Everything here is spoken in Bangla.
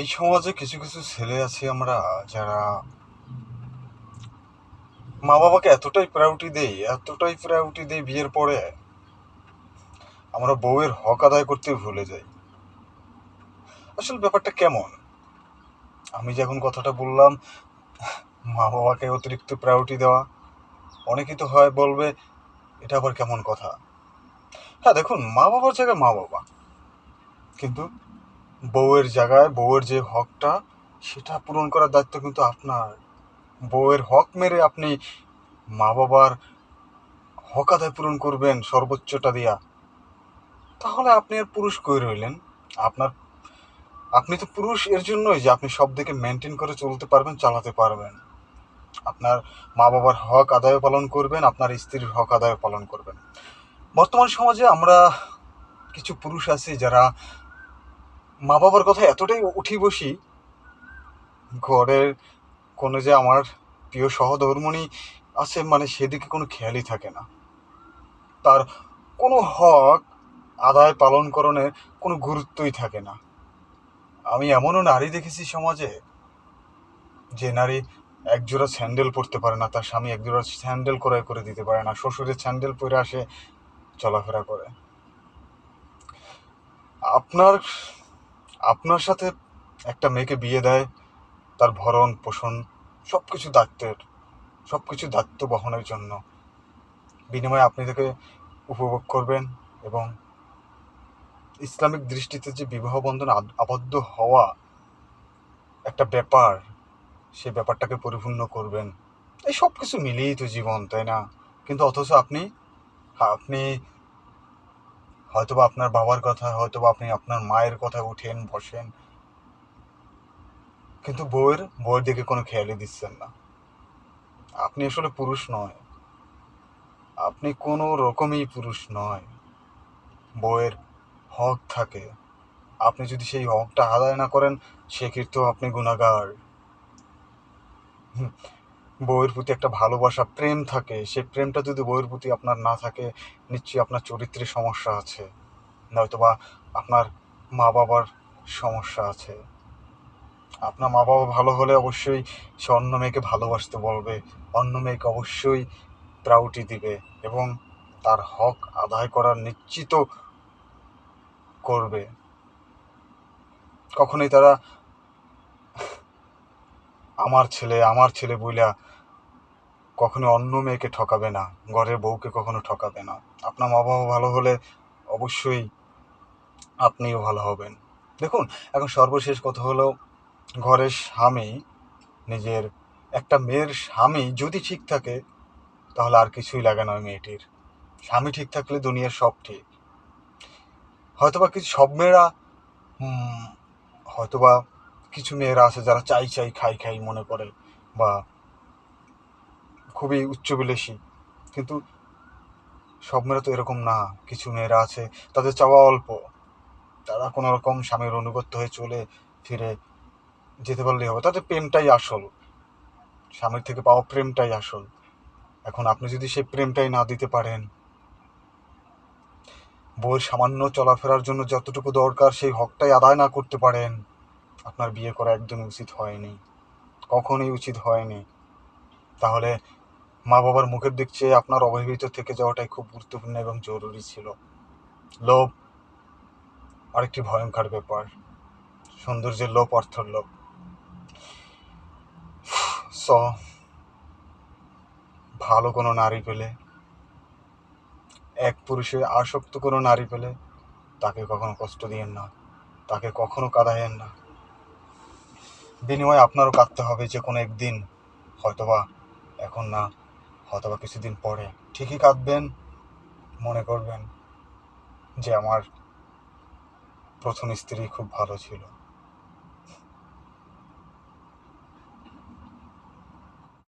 এই সমাজে কিছু কিছু ছেলে আছে আমরা যারা মা বাবাকে এতটাই প্রায়োরিটি দেই, এতটাই প্রায়োরিটি দেই বিয়ের পরে, আমরা বউয়ের হক আদায় করতে ভুলে যাই। আসলে ব্যাপারটা কেমন? আমি যখন কথাটা বললাম মা বাবাকে অতিরিক্ত প্রায়োরিটি দেওয়া অনেকেই তো হয় বলবে, এটা আবার কেমন কথা? হ্যাঁ দেখুন মা বাবার জায়গায় মা বাবা কিন্তু বউয়ের জায়গায়, বউয়ের যে হকটা, সেটা পূরণ করার দায়িত্ব কিন্তু আপনার। বউয়ের হক মেরে আপনি মা বাবার হক আদায় পূরণ করবেন সর্বোচ্চটা দিয়া। তাহলে আপনি আর পুরুষ কই রইলেন? আপনার, আপনি তো পুরুষ, এর জন্যই যে আপনি সব দিকে মেনটেন করে চলতে পারবেন, চালাতে পারবেন। আপনার মা বাবার হক আদায় পালন করবেন, আপনার স্ত্রীর হক আদায় পালন করবেন। বর্তমান সমাজে আমরা কিছু পুরুষ আছি যারা মা বাবার কথা এতটাই উঠি বসি, ঘরের কোনো যে আমার প্রিয় সহধর্মণী আছে মানে সেদিকে কোনো খেয়ালই থাকে না। তার কোনো হক আদায় পালনকরণের কোনো গুরুত্বই থাকে না। আমি এমনও নারী দেখেছি সমাজে, যে নারী একজোড়া স্যান্ডেল পরতে পারে না, তার স্বামী একজোড়া স্যান্ডেল ক্রয় করে দিতে পারে না, শ্বশুরের স্যান্ডেল পরে আসে, চলাফেরা করে। আপনার আপনার সাথে একটা মেয়েকে বিয়ে দেয়, তার ভরণ পোষণ সব কিছু দায়িত্বের সব কিছু দায়িত্ব বহনের জন্য। বিনিময়ে আপনি তাকে উপভোগ করবেন এবং ইসলামিক দৃষ্টিতে যে বিবাহ বন্ধন আবদ্ধ হওয়া একটা ব্যাপার, সে ব্যাপারটাকে পরিপূর্ণ করবেন। এই সব কিছু মিলিয়েই তো জীবন, তাই না? কিন্তু অথচ আপনি আপনি হয়তোবা আপনার বাবার কথা, হয়তোবা আপনি আপনার মায়ের কথা উঠেন, বসেন। কিন্তু বউয়ের বউয়ের দিকে কোনো খেয়ালই দিচ্ছেন না। আপনি আসলে পুরুষ নয়। আপনি কোনো রকমই পুরুষ নয়। বউয়ের হক থাকে। আপনি যদি সেই হকটা আদায় না করেন সেক্ষেত্রেও আপনি গুণাগার। হুম, বউয়ের প্রতি একটা ভালোবাসা প্রেম থাকে সেই প্রেমটা যদি বইয়ের প্রতি আপনার না থাকে নিশ্চয়ই আপনার চরিত্রে সমস্যা আছে। নয়তোবা আপনার মা বাবার সমস্যা আছে। আপনার মা বাবা ভালো হলে অবশ্যই সে অন্য মেয়েকে ভালোবাসতে বলবে অন্য মেয়েকে অবশ্যই প্রাউটি দিবে এবং তার হক আদায় করার নিশ্চিত করবে। কখনোই তারা আমার ছেলে আমার ছেলে বইলা কখনো অন্য মেয়েকে ঠকাবে না, ঘরের বউকে কখনো ঠকাবে না। আপনার মা বাবা ভালো হলে অবশ্যই আপনিও ভালো হবেন। দেখুন, এখন সর্বশেষ কথা হলো, ঘরের স্বামী, নিজের একটা মেয়ের স্বামী যদি ঠিক থাকে, তাহলে আর কিছুই লাগে না মেয়েটির। স্বামী ঠিক থাকলে দুনিয়ার সব ঠিক। হয়তোবা কিছু সব মেয়েরা হয়তোবা কিছু মেয়েরা আছে যারা চাই চাই খাই খাই মনে করে বা খুবই উচ্চবিলাসী। কিন্তু সব মেয়েরা তো এরকম না। কিছু মেয়েরা আছে, তাদের চাওয়া অল্প। তারা কোনো রকম স্বামীর অনুগত্য হয়ে চলে ফিরে যেতে পারলেই হবে। তাদের প্রেমটাই আসল। স্বামীর থেকে পাওয়া প্রেমটাই আসল। এখন আপনি যদি সেই প্রেমটাই না দিতে পারেন, বউয়ের সামান্য চলাফেরার জন্য যতটুকু দরকার সেই হকটাই আদায় না করতে পারেন। আপনার বিয়ে করা একদমই উচিত হয়নি। কখনোই উচিত হয়নি। তাহলে মা বাবার মুখের দিক চেয়ে আপনার অবহেলিত থেকে যাওয়াটাই খুব গুরুত্বপূর্ণ এবং জরুরি ছিল। লোভ আরেকটি ভয়ঙ্কর ব্যাপার। সৌন্দর্যের লোভ, অর্থের লোভ। স, ভালো কোনো নারী পেলে, এক পুরুষে আসক্ত কোনো নারী পেলে, তাকে কখনো কষ্ট দিয়েন না। তাকে কখনো কাঁদায়েন না। বিনিময়ে আপনারও কাঁদতে হবে যে কোনো একদিন হয়তোবা এখন না, হয়তোবা কিছুদিন পরে। ঠিকই কাঁদবেন, মনে করবেন যে আমার প্রথম স্ত্রী খুব ভালো ছিল।